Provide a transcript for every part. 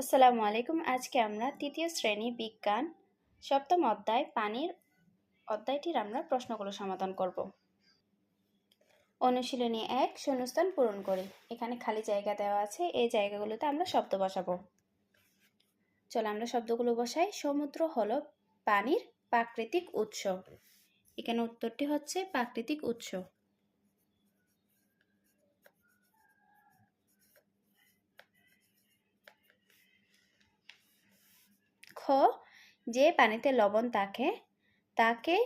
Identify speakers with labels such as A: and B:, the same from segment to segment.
A: আসসালামু আলাইকুম। আজকে আমরা তৃতীয় শ্রেণি বিজ্ঞান সপ্তম অধ্যায় পানির অধ্যায়টির আমরা প্রশ্নগুলো সমাধান করব। অনুশীলনী এক, শূন্যস্থান পূরণ করি। এখানে খালি জায়গা দেওয়া আছে, এই জায়গাগুলোতে আমরা শব্দ বসাবো। চলো আমরা শব্দগুলো বসাই। সমুদ্র হলো পানির প্রাকৃতিক উৎস। এখানে উত্তরটি হচ্ছে প্রাকৃতিক উৎস। যে পানিতে লবণ থাকে তাকে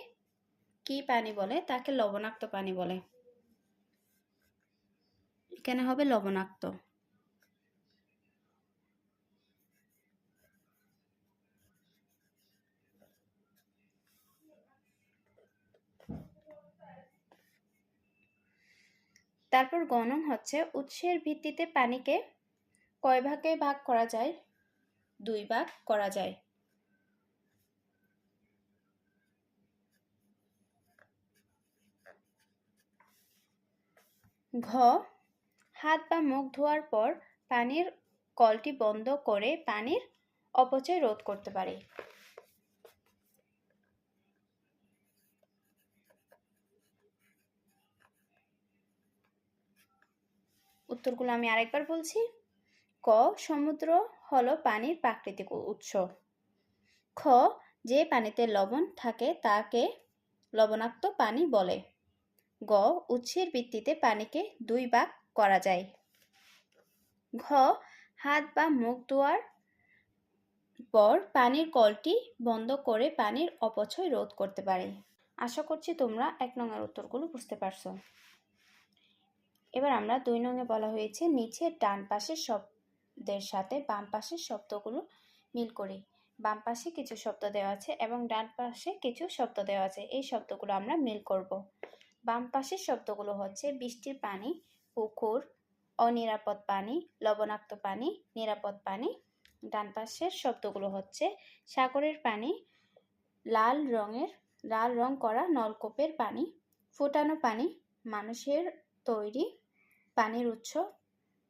A: কি পানি বলে? তাকে লবণাক্ত পানি বলে। এখানে হবে লবণাক্ত। তারপর গণন হচ্ছে উৎসের ভিত্তিতে পানিকে কয় ভাগে ভাগ করা যায়? দুই ভাগ করা যায়। ঘ, হাত বা মুখ ধোয়ার পর পানির কলটি বন্ধ করে পানির অপচয় রোধ করতে পারে। উত্তরগুলো আমি আরেকবার বলছি। ক, সমুদ্র হলো পানির প্রাকৃতিক উৎস। খ, যে পানিতে লবণ থাকে তাকে লবণাক্ত পানি বলে। গ উৎসের ভিত্তিতে পানিকে দুই ভাগ করা যায়। ঘ হাত বা মুখ ধোয়ার পর পানির কলটি বন্ধ করে পানির অপচয় রোধ করতে পারে। আশা করছি তোমরা এক নঙের উত্তরগুলো বুঝতে পারছ। এবার আমরা দুই নঙে বলা হয়েছে নিচে ডান পাশের শব্দের সাথে বাম পাশের শব্দগুলো মিল করি। বাম পাশে কিছু শব্দ দেওয়া আছে এবং ডান পাশে কিছু শব্দ দেওয়া আছে। এই শব্দগুলো আমরা মিল করব। বাম পাশের শব্দগুলো হচ্ছে বৃষ্টির পানি, পুকুর, অনিরাপদ পানি, লবণাক্ত পানি, নিরাপদ পানি। ডান পাশের শব্দগুলো হচ্ছে সাগরের পানি, লাল রঙের, লাল রং করা নলকূপের পানি, ফোটানো পানি, মানুষের তৈরি পানির উৎস,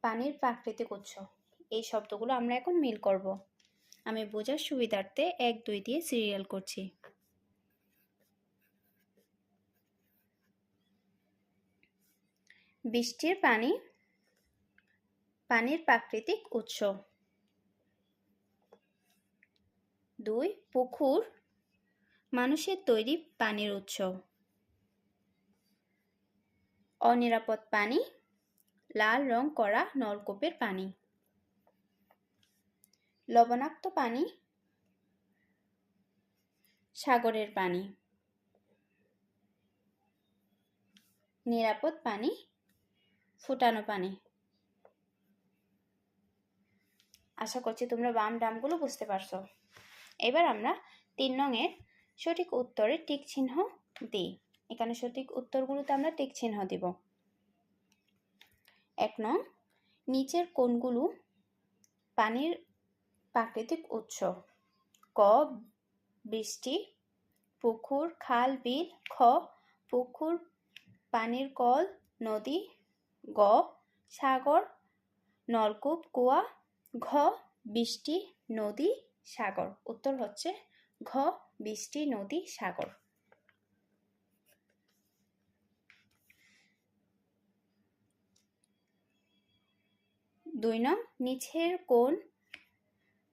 A: পানির প্রাকৃতিক উৎস। এই শব্দগুলো আমরা এখন মিল করব। আমি বোঝার সুবিধার্থে এক দুই দিয়ে সিরিয়াল করছি। বৃষ্টির পানি, পানির প্রাকৃতিক উৎস। দুই, পুকুর, মানুষের তৈরি পানির উৎস। অনিরাপদ পানি, লাল রং করা নলকূপের পানি। লবণাক্ত পানি, সাগরের পানি। নিরাপদ পানি ফুটানো পানি। আশা করছি তোমরা বাম ডামগুলো বুঝতে পারছ। এবার আমরা তিন রঙের সঠিক উত্তরে টিক চিহ্ন দিই। এখানে সঠিক উত্তরগুলোতে আমরা টিক চিহ্ন দিব। এক নং, নিচের কোনগুলো পানির প্রাকৃতিক উৎস। ক, বৃষ্টি, পুকুর, খাল, বিল, খ, পুকুর, পানির কল, নদী গ, সাগর, নলকূপ, কুয়া, ঘ, বৃষ্টি, নদী, সাগর। উত্তর হচ্ছে ঘ, বৃষ্টি, নদী, সাগর। দুই নং, নিচের কোন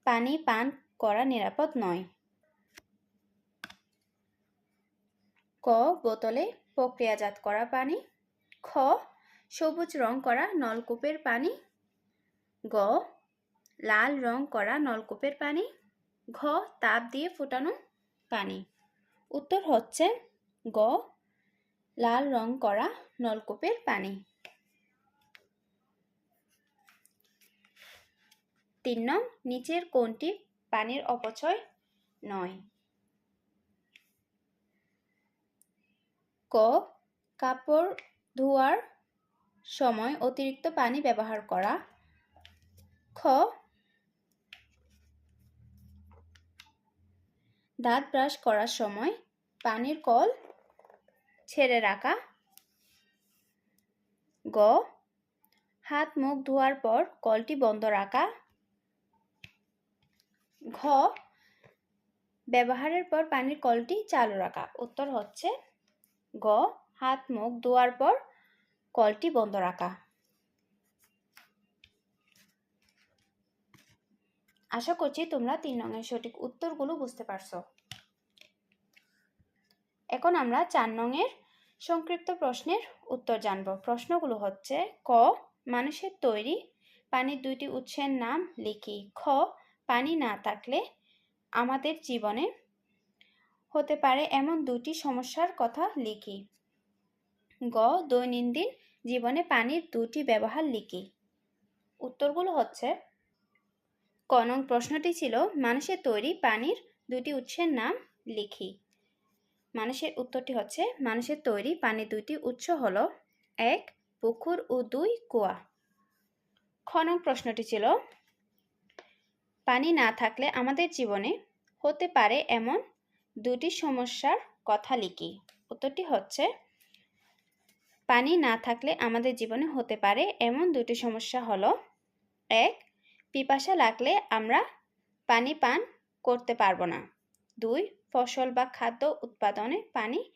A: পানি পান করা নিরাপদ নয়। ক, বোতলে প্রক্রিয়াজাত করা পানি। খ সবুজ রং করা নলকূপের পানি। গ, লাল রং করা নলকূপের পানি। ঘ, তাপ দিয়ে ফোটানো পানি। উত্তর হচ্ছে গ, লাল রং করা নলকূপের পানি। তিন নং, নিচের কোনটি পানির অপচয় নয়। ক, কাপড় ধোয়ার সময় অতিরিক্ত পানি ব্যবহার করা। খ, দাঁত ব্রাশ করার সময় পানির কল ছেড়ে রাখা। গ, হাত মুখ ধোয়ার পর কলটি বন্ধ রাখা। ঘ, ব্যবহারের পর পানির কলটি চালু রাখা। উত্তর হচ্ছে গ, হাত মুখ ধোয়ার পর কলটি বন্ধ রাখা। আশা করছি তোমরা তিন নংয়ের সঠিক উত্তরগুলো বুঝতে পারছ। এখন আমরা চার নংয়ের সংক্ষিপ্ত প্রশ্নের উত্তর জানব। প্রশ্নগুলো হচ্ছে, ক, মানুষের তৈরি পানির দুইটি উৎসের নাম লিখি। খ, পানি না থাকলে আমাদের জীবনে হতে পারে এমন দুটি সমস্যার কথা লিখি। গ, দৈনন্দিন জীবনে পানির দুটি ব্যবহার লিখি। উত্তরগুলো হচ্ছে, ক, নং প্রশ্নটি ছিল, মানুষের তৈরি পানির দুটি উৎসের নাম লিখি। মানুষের উত্তরটি হচ্ছে, মানুষের তৈরি পানির দুটি উৎস হল এক, পুকুর ও দুই, কুয়া। খ, নং প্রশ্নটি ছিল, পানি না থাকলে আমাদের জীবনে হতে পারে এমন দুটি সমস্যার কথা লিখি। উত্তরটি হচ্ছে পানি না থাকলে আমাদের জীবনে হতে পারে এমন দুটি সমস্যা হলো, এক, পিপাসা লাগলে আমরা পানি পান করতে পারব না। দুই, ফসল বা খাদ্য উৎপাদনে পানি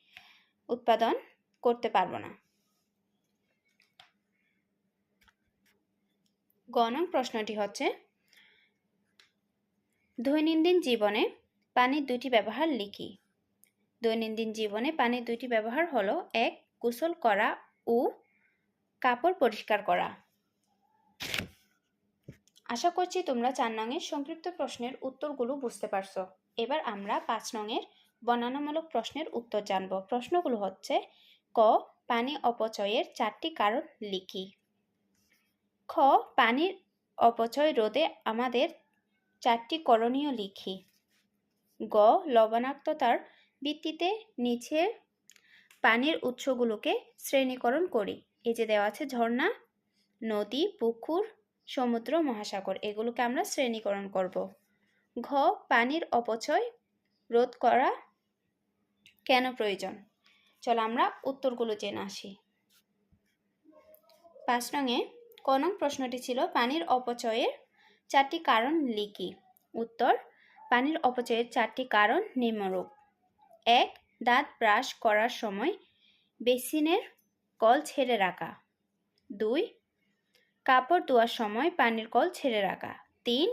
A: উৎপাদন করতে পারব না। গণন প্রশ্নটি হচ্ছে, দৈনন্দিন জীবনে পানির দুটি ব্যবহার লিখি। দৈনন্দিন জীবনে পানির দুটি ব্যবহার হলো, এক গোসল করা ও কাপড় পরিষ্কার করা। আশা করছি তোমরা চার নংয়ের সংক্ষিপ্ত প্রশ্নের উত্তরগুলো বুঝতে পারছ। এবার আমরা পাঁচ নংয়ের বর্ণনামূলক প্রশ্নের উত্তর জানব। প্রশ্নগুলো হচ্ছে, ক, পানি অপচয়ের চারটি কারণ লিখি খ পানির অপচয় রোধে আমাদের চারটি করণীয় লিখি গ, লবণাক্ততার ভিত্তিতে নিচের পানির উৎসগুলোকে শ্রেণীকরণ করি। এই যে দেওয়া আছে ঝর্ণা, নদী, পুকুর, সমুদ্র, মহাসাগর, এগুলোকে আমরা শ্রেণীকরণ করব। ঘ, পানির অপচয় রোধ করা কেন প্রয়োজন? চলো আমরা উত্তরগুলো জেনে আসি। পাঁচ রঙে ক নং প্রশ্নটি ছিল, পানির অপচয়ের চারটি কারণ লিখি উত্তর, পানির অপচয়ের চারটি কারণ নিম্নরূপ। এক দাঁত ব্রাশ করার সময় বেসিনের কল ছেড়ে রাখা। দুই, কাপড় ধোয়ার সময় পানির কল ছেড়ে রাখা। তিন,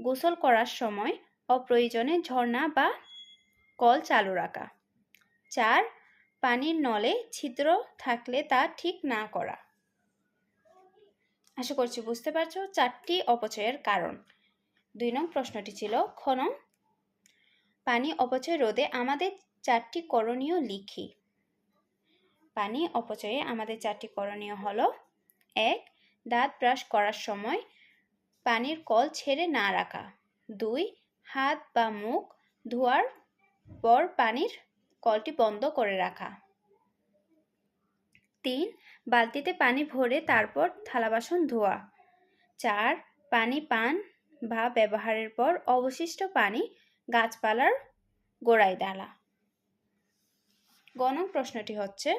A: গোসল করার সময় অপ্রয়োজনে ঝর্ণা বা কল চালু রাখা। চার, পানির নলে ছিদ্র থাকলে তা ঠিক না করা। আশা করছি বুঝতে পারছ চারটি অপচয়ের কারণ। দুই নং প্রশ্নটি ছিল খনন পানি অপচয় রোধে আমাদের চারটি করণীয় লিখি। পানি অপচয়ে আমাদের চারটি করণীয় হলো, এক, দাঁত ব্রাশ করার সময় পানির কল ছেড়ে না রাখা। দুই, হাত বা মুখ ধোয়ার পর পানির কলটি বন্ধ করে রাখা। তিন, বালতিতে পানি ভরে তারপর থালা বাসন ধোয়া। চার, পানি পান বা ব্যবহারের পর অবশিষ্ট পানি গাছপালার গোড়ায় ডালা গণ প্রশ্নটি হচ্ছে,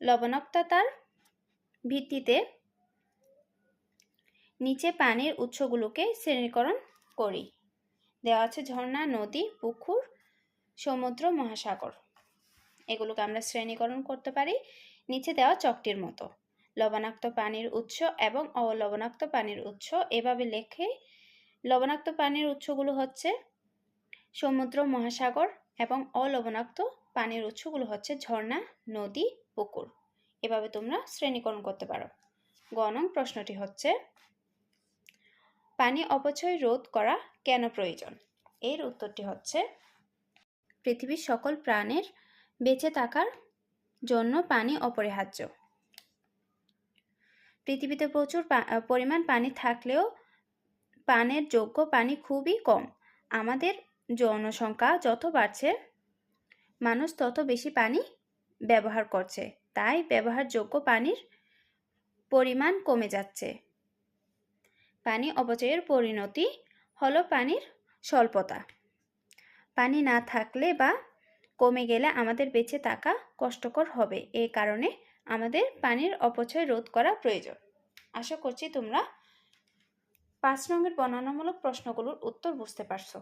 A: লবণাক্ততার ভিত্তিতে নিচে পানির উৎসগুলোকে শ্রেণীকরণ করি। দেওয়া আছে ঝর্ণা, নদী, পুকুর, সমুদ্র, মহাসাগর। এগুলোকে আমরা শ্রেণীকরণ করতে পারি। নিচে দেওয়া চকটির মতো। লবণাক্ত পানির উৎস এবং অলবণাক্ত পানির উৎস এভাবে লেখে। লবণাক্ত পানির উৎসগুলো হচ্ছে সমুদ্র, মহাসাগর এবং অলবণাক্ত পানির উৎসগুলো হচ্ছে ঝর্ণা, নদী, পুকুর। এভাবে তোমরা শ্রেণীকরণ করতে পারো। গণং প্রশ্নটি হচ্ছে, পানি অপচয় রোধ করা কেন প্রয়োজন? এর উত্তরটি হচ্ছে, পৃথিবীর সকল প্রাণের বেঁচে থাকার জন্য পানি অপরিহার্য। পৃথিবীতে প্রচুর পরিমাণ পানি থাকলেও পানের যোগ্য পানি খুবই কম। আমাদের জনসংখ্যা যত বাড়ছে মানুষ তত বেশি পানি ব্যবহার করছে। তাই ব্যবহারযোগ্য পানির পরিমাণ কমে যাচ্ছে। পানি অপচয়ের পরিণতি হলো পানির স্বল্পতা। পানি না থাকলে বা কমে গেলে আমাদের বেঁচে থাকা কষ্টকর হবে। এই কারণে আমাদের পানির অপচয় রোধ করা প্রয়োজন। আশা করছি তোমরা পাঁচ রঙের বর্ণনামূলক প্রশ্নগুলোর উত্তর বুঝতে পারছ।